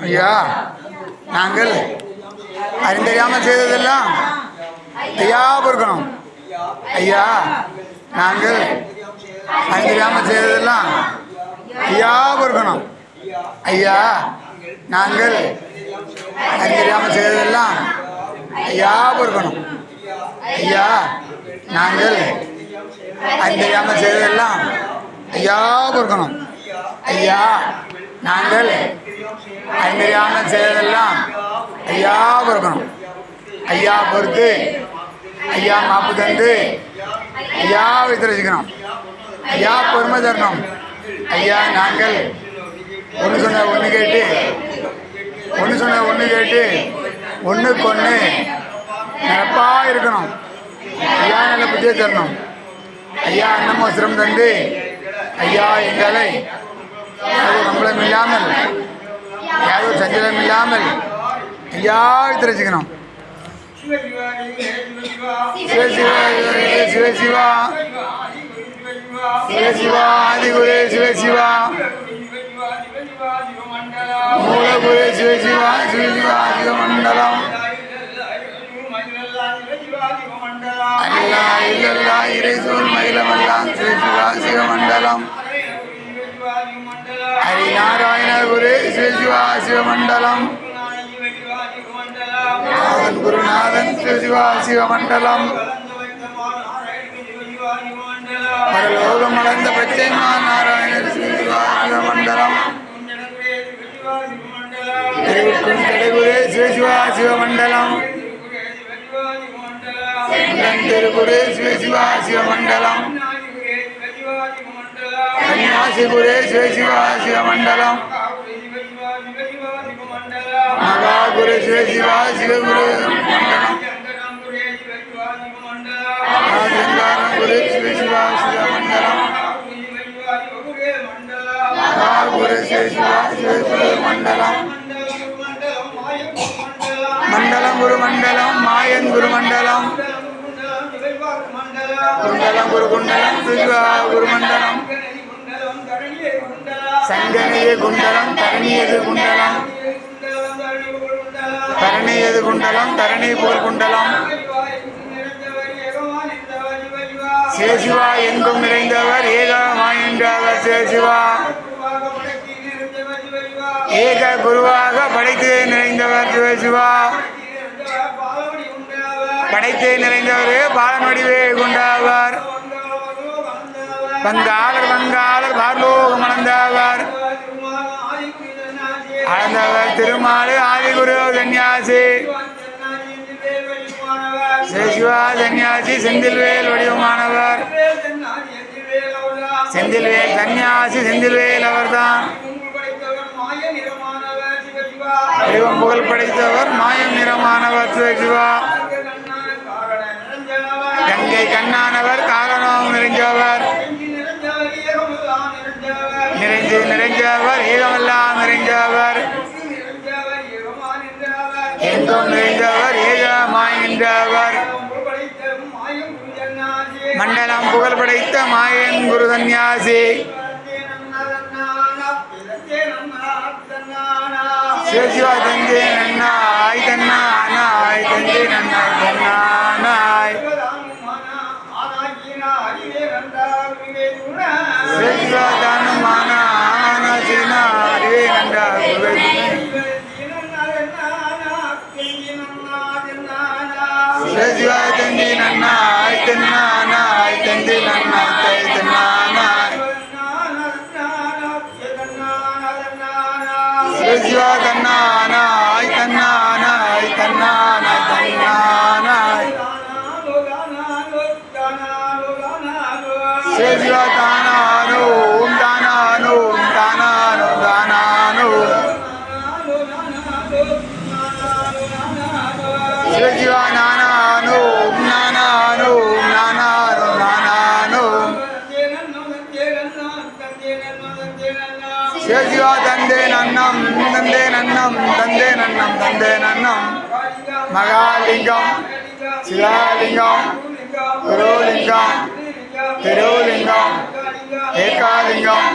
ஐயா நாங்கள் அறிந்தறியாமல் செய்ததெல்லாம் ஐயா பொறுக்கணும் ஐயா நாங்கள் அறிந்தறியாமல் செய்ததெல்லாம் ஐயா பொறுக்கணும் ஐயா நாங்கள் அறிந்தறியாமல் செய்ததெல்லாம் ஐயா பொறுக்கணும் ஐயா நாங்கள் அறிந்தறியாமல் செய்ததெல்லாம் ஐயா பொறுக்கணும் ஐயா நாங்கள் அறிந்தறியாமல் செய்ததெல்லாம் ஐயா பொறுக்கணும் ஐயா பொறுத்து ஐயா மாப்பு தந்து ஐயா வித்திரசிக்கணும் ஐயா பொறுமை தரணும். ஐயா நாங்கள் ஒன்று சொன்ன ஒன்று கேட்டு ஒன்று சொன்ன ஒன்று கேட்டு ஒன்றுக்கு ஒன்று நினப்பாக இருக்கணும். ஐயா நல்ல புத்தியை தரணும். ஐயா அன்னமோசிரம் தந்து ஐயா எங்களை யாரும் இல்லாமல் யாரும் சஞ்சலம் இல்லாமல் ஐயா தெரிஞ்சுக்கணும் சிவ சிவா சிவ சிவா சிவ சிவா ஆதிகுரு சிவ சிவா. மூலகுரு சிவ சிவா சிவ சிவா சிவமண்டலம் அல்லா இல்லல்லா இறைசூல் சிவ சிவா சிவமண்டலம் ஹரிநாராயண குரு சிவா சிவமண்டலம் நாதன் குருநாதன் சிவா சிவமண்டலம் பரலோகம் அடைந்த பச்சைமா நாராயணர் சிவா சிவமண்டலம் திருவிக்கும் சிவமண்டலம் சிவமண்டலம் சிவமண்டலம் மகா குரு சிவ சிவா சிவகுரு மண்டலம் குரு சிவ சிவமண்டலம் குரு சிவ சிவகுரு மண்டலம். மண்டலம் குரு மண்டலம் மாயன் குரு மண்டலம். குண்டலம் குரு குண்டலம் சிவா குரு மண்டலம். சங்கனையே குண்டலம் தரணியது குண்டலம். தரணியது குண்டலம் தரணி போல் குண்டலம். சேசிவா எங்கும் நிறைந்தவர் ஏகமாயின்றவர் சேசிவா. ஏக குருவாக படைத்து நிறைந்தவர் சிவசிவா படைத்து நிறைந்தவர் பாலமடிவே குண்டாவார். வங்காளர் வங்காளர் பார்லோகம் மணந்தாவார் அளந்தவர் திருமாலு ஆதிகுரு சன்னியாசி சேசிவா சன்னியாசி செந்தில்வேல் வடிவமானவர். செந்தில்வேல் சன்னியாசி செந்தில்வேல் அவர்தான். வடிவம் புகழ் படைத்தவர் மாயம் நிறமானவர் சிவசிவா கங்கை கண்ணானவர் ஏகமாயின்றவர் மண்டலம் புகழ் படைத்த மாயன் குரு சந்நியாசி சிவசிவா தஞ்சே நன்னா ஆய் தன்னா ஆனா ஆய் நன்னாய் நன்னா. நன்னாய் தன்னானாய் தந்தி நன்னாய் தன்னானாய் சிவசிவா தன்னானாய் தன்னானாய் தன்னானாய் தன்னானாய் சிவசிவா தானானோ ஓம் தானானோ ஓம் தானானோ தானானோ சேசிவா தந்தே நன்னம் தந்தே நன்னம் தந்தே நன்னம் தந்தே நன்னம். மகாலிங்கம் சிவாலிங்கம் குருலிங்கம் திருலிங்கம் ஏகாலிங்கம்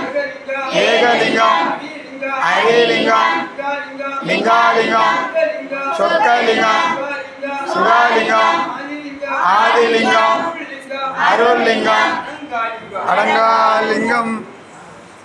ஏகலிங்கம் ஹரிலிங்கம் லிங்காலிங்கம் சொக்கலிங்கம் சிவாலிங்கம் ஆதிலிங்கம் அருள்லிங்கம் அடங்காலிங்கம்.